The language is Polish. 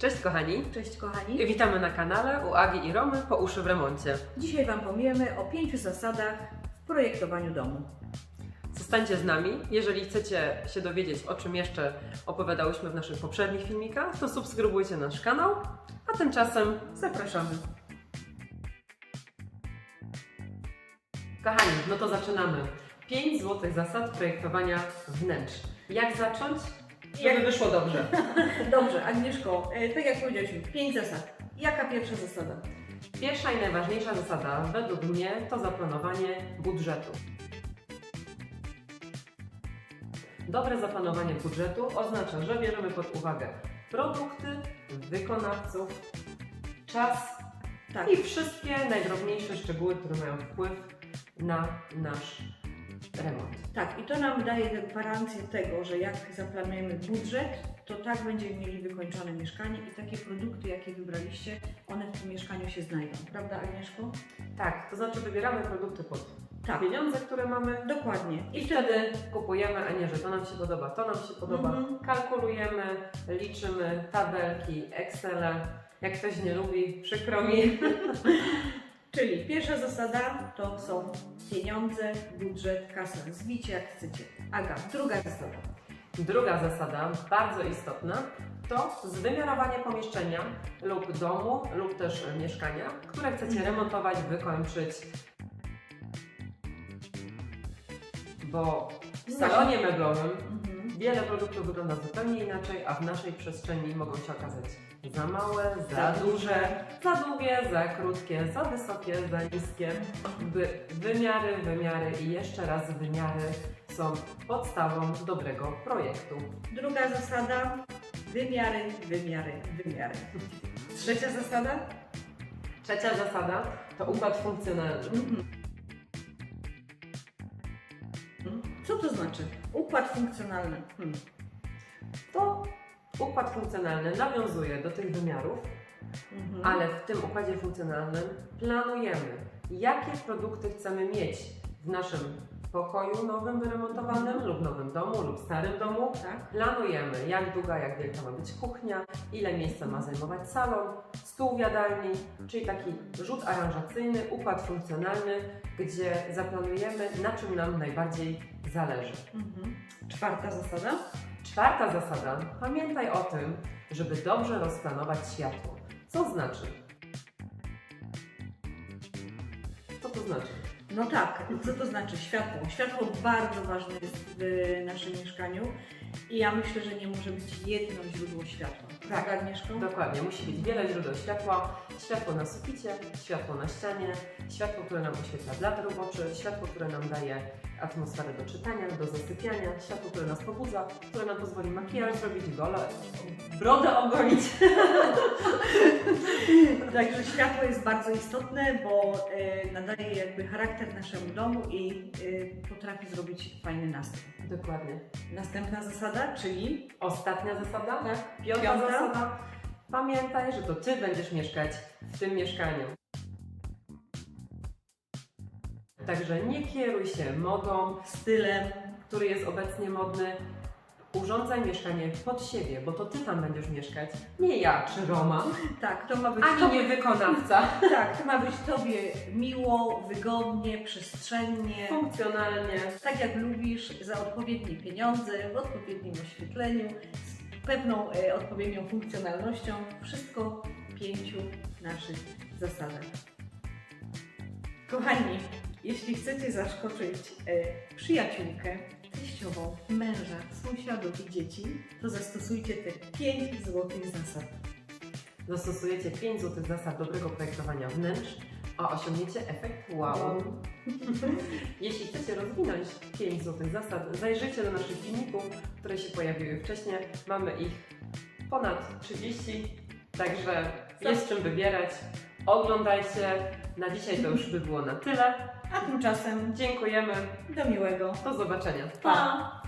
Cześć kochani, Cześć kochani. witamy na kanale u Agi i Romy po uszy w remoncie. Dzisiaj Wam powiemy o pięciu zasadach w projektowaniu domu. Zostańcie z nami. Jeżeli chcecie się dowiedzieć, o czym jeszcze opowiadałyśmy w naszych poprzednich filmikach, to subskrybujcie nasz kanał, a tymczasem Zapraszamy. Kochani, no to zaczynamy. 5 złotych zasad projektowania wnętrz. Jak zacząć? Żeby Jak- wyszło dobrze. Dobrze, Agnieszko, e, tak jak powiedzieliśmy, pięć zasad. Jaka pierwsza zasada? Pierwsza i najważniejsza zasada według mnie to zaplanowanie budżetu. Dobre zaplanowanie budżetu oznacza, że bierzemy pod uwagę produkty, wykonawców, czas Tak. i wszystkie najdrobniejsze szczegóły, które mają wpływ na nasz remont. Tak, i to nam daje gwarancję tego, że jak zaplanujemy budżet, to tak będziemy mieli wykończone mieszkanie i takie produkty, jakie wybraliście, one w tym mieszkaniu się znajdą. Prawda, Agnieszko? Tak, to znaczy wybieramy produkty pod Tak, pieniądze, które mamy dokładnie. i wtedy kupujemy, a nie, że to nam się podoba, to nam się podoba. Mhm. Kalkulujemy, liczymy, tabelki, Excele. Jak ktoś nie lubi, przykro mi. Czyli pierwsza zasada to są pieniądze, budżet, kasa. Zbicie jak chcecie. Aga, druga zasada. Druga zasada, bardzo istotna, to zwymiarowanie pomieszczenia lub domu, lub też mieszkania, które chcecie remontować, wykończyć. Bo w salonie meblowym Mhm. Wiele produktów wygląda zupełnie inaczej, a w naszej przestrzeni mogą się okazać za małe, za Za duże, za długie, za krótkie, za wysokie, za niskie. Jakby wymiary, wymiary i jeszcze raz wymiary są podstawą dobrego projektu. Druga zasada wymiary, wymiary, wymiary. Trzecia zasada? Trzecia zasada to układ funkcjonalny. Co to znaczy? Układ funkcjonalny. Hmm. To układ funkcjonalny nawiązuje do tych wymiarów, Mhm. ale w tym układzie funkcjonalnym planujemy, jakie produkty chcemy mieć w naszym pokoju nowym, wyremontowanym lub nowym domu lub starym domu. Tak? Planujemy, jak długa, jak wielka ma być kuchnia, ile miejsca ma zajmować salon, stół w jadalni, czyli taki rzut aranżacyjny, układ funkcjonalny, gdzie zaplanujemy, na czym nam najbardziej zależy. Mhm. Czwarta zasada? Czwarta zasada. Pamiętaj o tym, żeby dobrze rozplanować światło. Co znaczy? Co to znaczy? No tak, co to znaczy światło? Światło bardzo ważne jest w naszym mieszkaniu i ja myślę, że nie może być jedno źródło światła. Tak. Tak, Agnieszko? Dokładnie, musi być wiele źródeł światła. Światło na suficie, światło na ścianie, światło, które nam oświetla blader w oczy, światło, które nam daje atmosferę do czytania, do zasypiania, światło, które nas pobudza, które nam pozwoli makijaż zrobić, gole, brodę ogolić. Także światło jest bardzo istotne, bo e, nadaje jakby charakter naszemu domu i e, potrafi zrobić fajny nastrój. Dokładnie. Następna zasada, czyli Ostatnia zasada, Tak. piąta, Piąta. zasada. Pamiętaj, że to Ty będziesz mieszkać w tym mieszkaniu. Także nie kieruj się modą, stylem. który jest obecnie modny. Urządzaj mieszkanie pod siebie, bo to Ty tam będziesz mieszkać, nie ja czy Roma, Tak, to ma być ani tobie, nie wykonawca. tak, to ma być Tobie miło, wygodnie, przestrzennie. Funkcjonalnie. Tak jak lubisz, za odpowiednie pieniądze, w odpowiednim oświetleniu, z pewną e, odpowiednią funkcjonalnością. Wszystko w pięciu naszych zasadach. Kochani, jeśli chcecie zaskoczyć e, przyjaciółkę, teściową, męża, sąsiadów i dzieci, to zastosujcie te 5 złotych zasad. Zastosujecie 5 złotych zasad dobrego projektowania wnętrz, a osiągniecie efekt wow. Jeśli chcecie rozwinąć 5 złotych zasad, zajrzyjcie do naszych filmików, które się pojawiły wcześniej. Mamy ich ponad 30, także jest czym wybierać. Oglądajcie. Na dzisiaj to już by było na tyle. A tymczasem Dziękujemy. do miłego. Do zobaczenia. Pa!